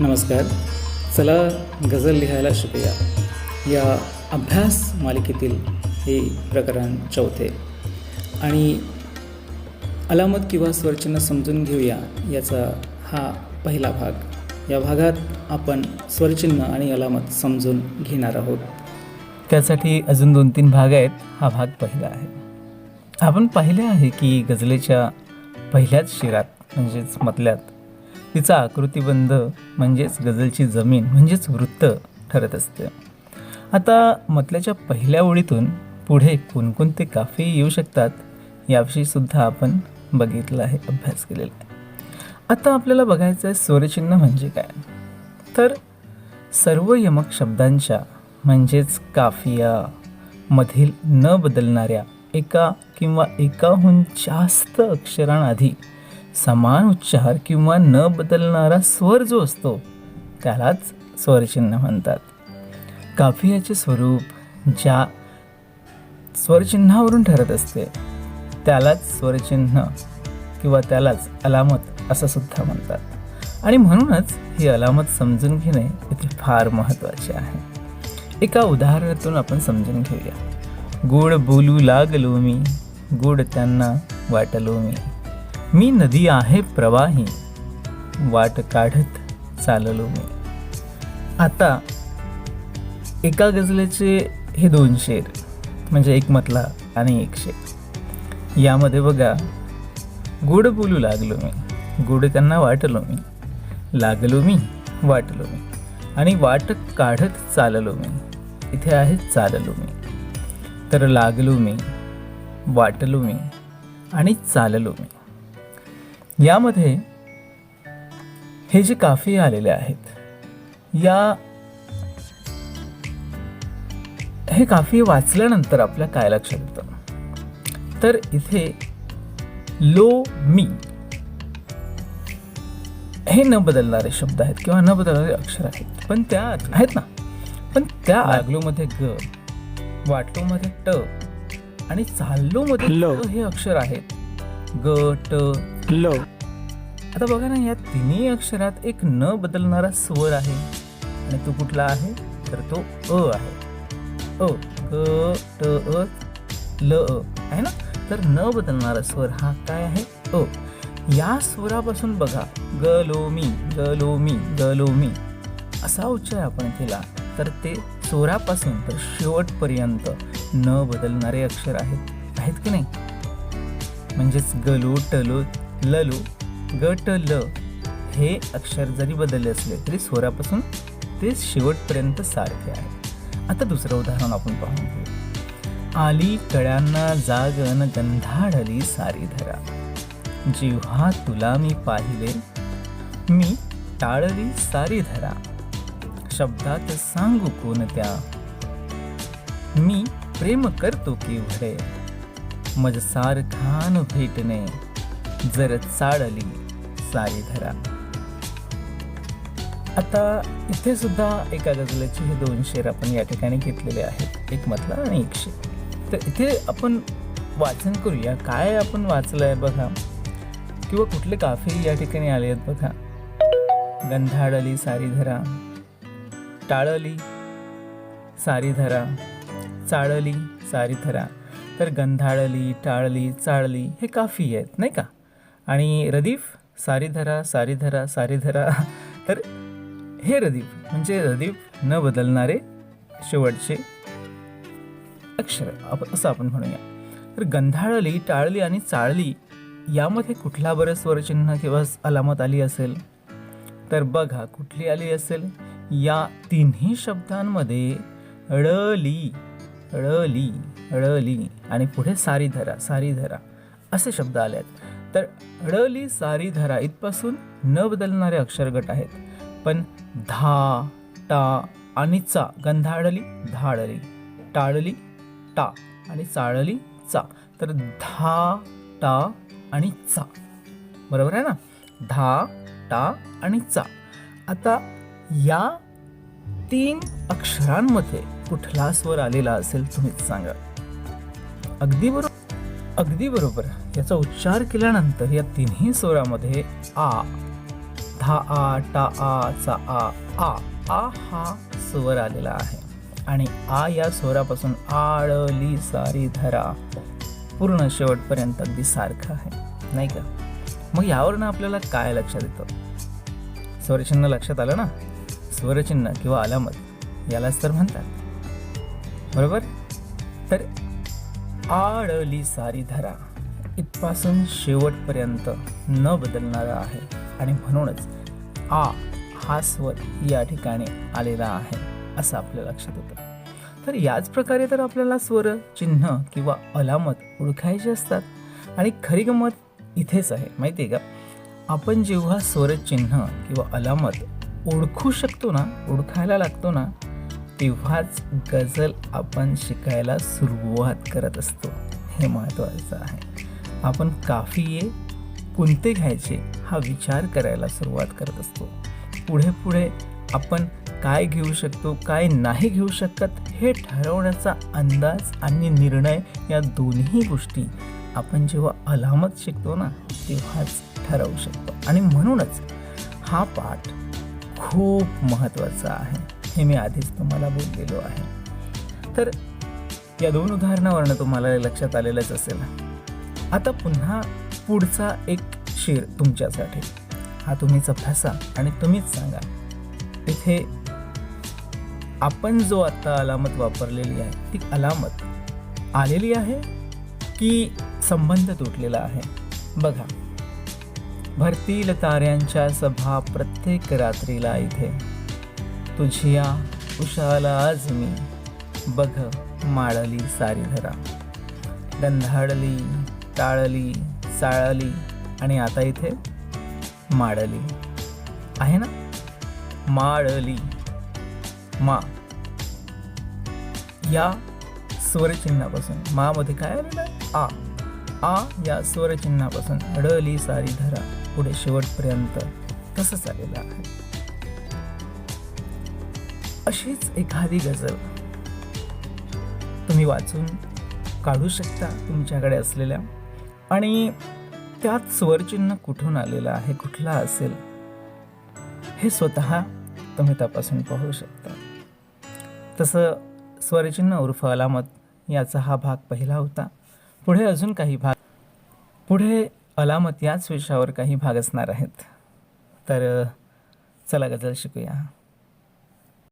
नमस्कार. चला गझल लिहायला शिकूया. या अभ्यास मालिकेतील हे प्रकरण चौथे. आणि अलामत किंवा स्वरचिन्ह समजून घेऊया याचा हा पहिला भाग. या भागात आपण स्वरचिन्ह आणि अलामत समजून घेणार आहोत. त्यासाठी अजून दोन तीन भाग आहेत. हा भाग पहिला आहे. आपण पाहिले आहे की गझलेच्या पहिल्याच शिरात म्हणजेच मतल्यात तिचा आकृतीबंध म्हणजेच गझलची जमीन म्हणजेच वृत्त ठरत असते. आता मतल्याच्या पहिल्या ओळीतून पुढे कोणकोणते काफे येऊ शकतात याविषयी सुद्धा आपण बघितलं आहे अभ्यास केलेला आहे. आता आपल्याला बघायचं आहे स्वरचिन्ह म्हणजे काय? तर सर्व यमक शब्दांच्या म्हणजेच काफिया मधील न बदलणाऱ्या एका किंवा एकाहून जास्त अक्षरांआधी समान उच्चार किंवा न बदलणारा स्वर जो असतो त्यालाच स्वरचिन्ह म्हणतात. काफियाचे स्वरूप ज्या स्वरचिन्हावरून ठरत असते त्यालाच स्वरचिन्ह किंवा त्यालाच अलामत असं सुद्धा म्हणतात. आणि म्हणूनच ही अलामत समजून घेणे इथे फार महत्त्वाचे आहे. एका उदाहरणातून आपण समजून घेऊया. गोड बोलू लागलो मी गोड त्यांना वाटलो मी. मी नदी आहे प्रवाही. वाट काढत चाललो मी. आता एका गजलेचे हे दोन शेर म्हणजे एक मतला आणि एक शेर. यामध्ये बघा गोड बोलू लागलो मी. गोड त्यांना वाटलो मी. लागलो मी वाटलो मी. आणि वाट काढत चाललो मी. इथे आहे चाललो मी. तर लागलो मी वाटलो मी आणि चाललो मी. यामध्ये हे जे काफी आलेले आहेत या हे काफी वाचल्यानंतर आपल्या काय लक्षात येतं. तर इथे लो मी हे न बदलणारे शब्द आहेत किंवा न बदलणारे अक्षर आहेत. पण त्या आहेत ना. पण त्या लागलोमध्ये ग वाटलोमध्ये ट आणि चाललोमध्ये लो. हे अक्षर आहेत. ग ट ल. आता बघा ना या तिन्ही अक्षरात एक न बदलणारा स्वर आहे. आणि तो कुठला आहे? तर तो अ आहे. अ ग ट अ ल अ. आहे ना? तर न बदलणारा स्वर हा काय आहे? अ. या स्वरापासून बघा. ग लो मी ग लो मी ग लो मी असा उच्चार आपण केला. तर ते स्वरापासून तर शेवटपर्यंत न बदलणारे अक्षर आहेत. आहेत की नाही? म्हणजेच गलो टलो ललू ग ट ल हे अक्षर जरी बदलले असले तरी स्वरापासून ते शेवटपर्यंत सारखे आहे. आता दुसरं उदाहरण आपण पाहून घेऊ. आली कळ्यांना जागन गंधाडली सारी धरा. जेव्हा तुला मी पाहिले मी टाळली सारी धरा. शब्दात सांगू कोणत्या मी प्रेम करतो केवढे मज सारखान भेटणे. जर चाळली सारी धरा. आता इथे सुद्धा एका गजलेचे हे दोन शेर आपण या ठिकाणी घेतलेले आहेत. एक मधला आणि एक शेर. तर इथे आपण वाचन करूया. काय आपण वाचलंय बघा. किंवा कुठले काफे या ठिकाणी आले आहेत बघा. गंधाडली सारी धरा. टाळली सारी धरा. चाळली सारी धरा. तर गंधाळली टाळली चाळली हे काफी आहेत नाही का? आणि रदीफ सारी धरा सारी धरा सारी धरा तर हे रदीफ म्हणजे रदीफ न बदलणारे शेवटचे अक्षर. आपण असं आपण म्हणूया. तर गंधाळली टाळली आणि चाळली यामध्ये कुठला बरं स्वरचिन्ह किंवा अलामत आली असेल? तर बघा कुठली आली असेल? या तिन्ही शब्दांमध्ये ळली ळली ळली आणि पुढे सारी धरा सारी धरा असे शब्द आले आहेत तर ळली सारी धरा इथपासून न बदलणारे अक्षरगट आहेत. पण धा टा आणि चा गंधाळली धाळली टाळली टा आणि चाळली चा. तर धा टा आणि चा. बरोबर आहे ना? धा टा आणि चा. आता या तीन अक्षरांमध्ये कुठला स्वर आलेला असेल तुम्हीच सांगा. अगदी बरोबर अगदी बरोबर. याचा उच्चार केल्यानंतर या तिन्ही स्वरामध्ये आ धा आ टा आ चा आ आ आ हा स्वर आलेला आहे. आणि आ या स्वरापासून आळली सारी धरा पूर्ण शेवटपर्यंत अगदी सारखं आहे. नाही का? मग यावरनं आपल्याला काय लक्षात येतं? स्वरचिन्ह लक्षात आलं ना? स्वरचिन्ह किंवा अलामत यालाच तर म्हणतात. बरोबर? तर आळली सारी धरा इथपासून शेवटपर्यंत न बदलणारा आहे. आणि म्हणूनच आ हा स्वर या ठिकाणी आलेला आहे असं आपल्या लक्षात येतं. तर याच प्रकारे तर आपल्याला स्वर चिन्ह किंवा अलामत ओळखायचे असतात. आणि खरी गंमत इथेच आहे माहिती आहे का? आपण जेव्हा स्वरचिन्ह किंवा अलामत ओळखू शकतो ना ओळखायला लागतो ना तेव्हाच गझल आपण शिकायला सुरुवात करत असतो. हे महत्त्वाचं आहे. आपण काफिये कोणते घ्यायचे हा विचार करायला सुरुवात करत असतो. पुढे पुढे आपण काय घेऊ शकतो काय नाही घेऊ शकत हे ठरवण्याचा अंदाज आणि निर्णय या दोन्ही गोष्टी आपण जेव्हा अलामत शिकतो ना तेव्हाच ठरवू शकतो. आणि म्हणूनच हा पाठ खूप महत्त्वाचा आहे. हे मी आधीच तुम्हाला बोललेलो आहे. तर या दोन उदाहरणावरनं तुम्हाला लक्षात आलेलंच असेल. आता पुन्हा पुढचा एक शेर तुमच्यासाठी. हा तुम्हीच अभ्यासा आणि तुम्हीच सांगा. इथे आपण जो आता अलामत वापरलेली आहे ती अलामत आलेली आहे की संबंध तुटलेला आहे? बघा. भरतील ताऱ्यांच्या सभा प्रत्येक रात्रीला इथे. तुझिया उशाला आज मी बघ माळली सारी धरा. गंधाळली टाळली चाळली आणि आता इथे माळली. आहे ना? माळली. मा. या स्वरचिन्हापासून. मा मध्ये काय आलेलं आहे? आ. आ या स्वरचिन्हापासून. अडली सारी धरा. पुढे शेवटपर्यंत तसंच आलेलं आहे. अशीच एखादी गझल तुम्ही वाचून काढू शकता तुमच्याकडे असलेल्या. आणि त्यात स्वरचिन्ह कुठून आलेलं आहे कुठला असेल हे स्वतः तुम्ही तपासून पाहू शकता. तसं स्वरचिन्ह उर्फ अलामत याचा हा भाग पहिला होता. पुढे अजून काही भाग. पुढे अलामत याच विषयावर काही भाग असणार आहेत. तर चला गझल शिकूया.